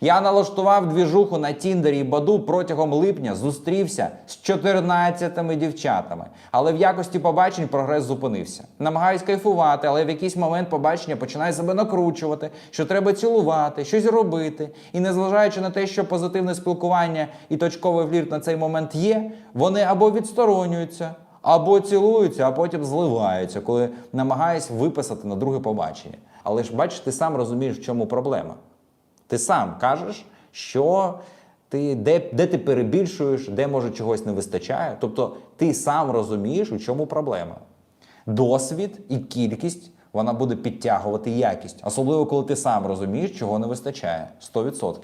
Я налаштував двіжуху на Тіндері і Баду протягом липня зустрівся з 14 дівчатами. Але в якості побачень прогрес зупинився. Намагаюсь кайфувати, але в якийсь момент побачення починає себе накручувати, що треба цілувати, щось робити. І незважаючи на те, що позитивне спілкування і точковий флірт на цей момент є, вони або відсторонюються, або цілуються, а потім зливаються, коли намагаюсь виписати на друге побачення. Але ж бачиш, ти сам розумієш, в чому проблема. Ти сам кажеш, що ти де, де ти перебільшуєш, де може чогось не вистачає. Тобто ти сам розумієш, у чому проблема. Досвід і кількість вона буде підтягувати якість, особливо коли ти сам розумієш, чого не вистачає 100%.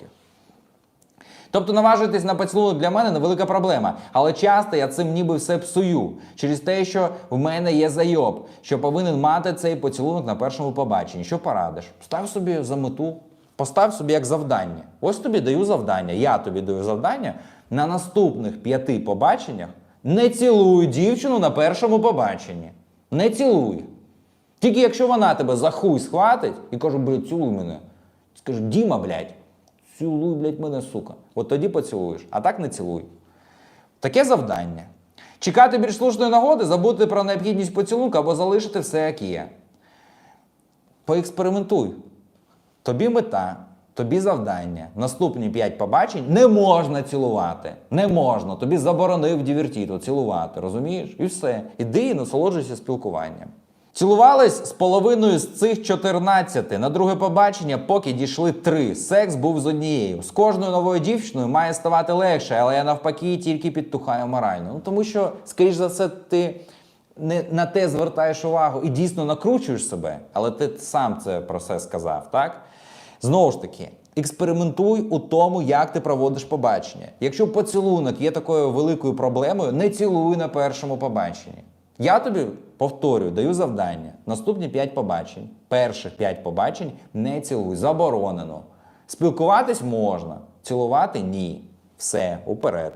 Тобто наважитись на поцілунок для мене невелика проблема. Але часто я цим ніби все псую через те, що в мене є зайоб, що повинен мати цей поцілунок на першому побаченні. Що порадиш? Став собі за мету, постав собі як завдання. Ось тобі даю завдання. Я тобі даю завдання на наступних п'яти побаченнях не цілуй дівчину на першому побаченні. Не цілуй. Тільки якщо вона тебе за хуй схватить і каже, блядь, цілуй мене. Скажи, Діма, блядь, цілуй, блядь, мене, сука. От тоді поцілуєш, а так не цілуй. Таке завдання. Чекати більш слушної нагоди, забути про необхідність поцілунка або залишити все як є. Поекспериментуй. Тобі мета, тобі завдання. Наступні 5 побачень не можна цілувати. Не можна. Тобі заборонив дівертіто цілувати, розумієш? І все. Іди і насолоджуйся спілкуванням. Цілувались з половиною з цих 14. На друге побачення, поки дійшли три. Секс був з однією. З кожною новою дівчиною має ставати легше, але я навпаки тільки підтухаю морально. Ну тому що, скоріш за все, ти не на те звертаєш увагу і дійсно накручуєш себе, але ти сам це про це сказав, так? Знову ж таки, експериментуй у тому, як ти проводиш побачення. Якщо поцілунок є такою великою проблемою, не цілуй на першому побаченні. Я тобі повторюю, даю завдання. Наступні 5 побачень, перших 5 побачень не цілуй, заборонено. Спілкуватись можна, цілувати ні. Все, уперед.